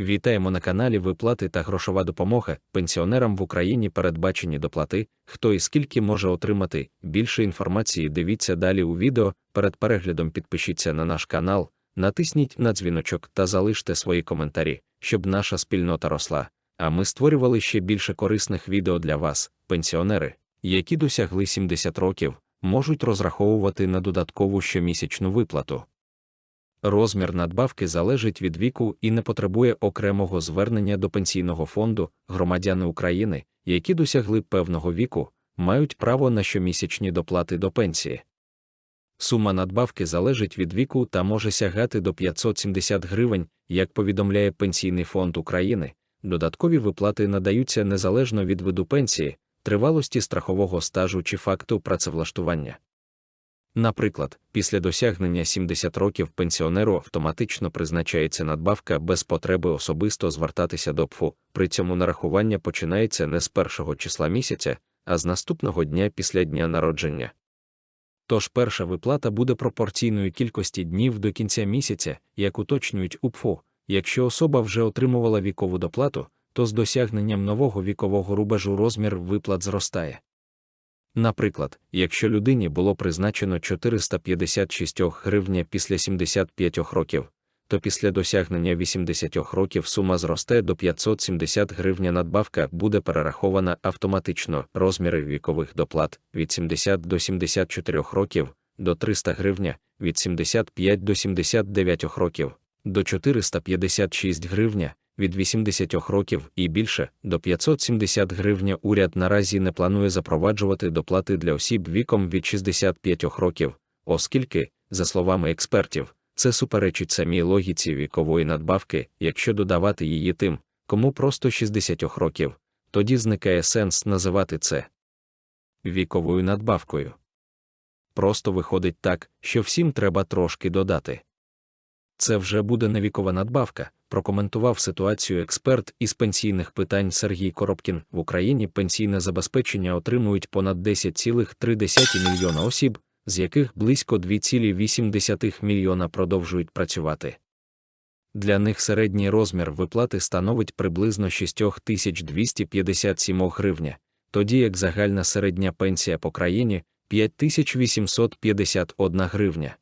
Вітаємо на каналі Виплати та грошова допомога. Пенсіонерам в Україні передбачені доплати. Хто і скільки може отримати. Більше інформації дивіться далі у відео. Перед переглядом підпишіться на наш канал, натисніть на дзвіночок та залиште свої коментарі, щоб наша спільнота росла. А ми створювали ще більше корисних відео для вас, пенсіонери, які досягли 70 років, можуть розраховувати на додаткову щомісячну виплату. Розмір надбавки залежить від віку і не потребує окремого звернення до пенсійного фонду. Громадяни України, які досягли певного віку, мають право на щомісячні доплати до пенсії. Сума надбавки залежить від віку та може сягати до 570 гривень, як повідомляє Пенсійний фонд України. Додаткові виплати надаються незалежно від виду пенсії, тривалості страхового стажу чи факту працевлаштування. Наприклад, після досягнення 70 років пенсіонеру автоматично призначається надбавка без потреби особисто звертатися до ПФУ, при цьому нарахування починається не з першого числа місяця, а з наступного дня після дня народження. Тож перша виплата буде пропорційною кількості днів до кінця місяця, як уточнюють у ПФУ. Якщо особа вже отримувала вікову доплату, то з досягненням нового вікового рубежу розмір виплат зростає. Наприклад, якщо людині було призначено 456 гривня після 75 років, то після досягнення 80 років сума зросте до 570 гривня. Надбавка буде перерахована автоматично. Розміри вікових доплат від 70 до 74 років до 300 гривня, від 75 до 79 років, до 456 гривня, від 80 років і більше до 570 гривня уряд наразі не планує запроваджувати доплати для осіб віком від 65 років, оскільки, за словами експертів, це суперечить самій логіці вікової надбавки, якщо додавати її тим, кому просто 60 років, тоді зникає сенс називати це віковою надбавкою. Просто виходить так, що всім треба трошки додати. Це вже буде не вікова надбавка, прокоментував ситуацію експерт із пенсійних питань Сергій Коробкін. В Україні пенсійне забезпечення отримують понад 10,3 мільйона осіб, з яких близько 2,8 мільйона продовжують працювати. Для них середній розмір виплати становить приблизно 6257 гривня, тоді як загальна середня пенсія по країні 5851 гривня.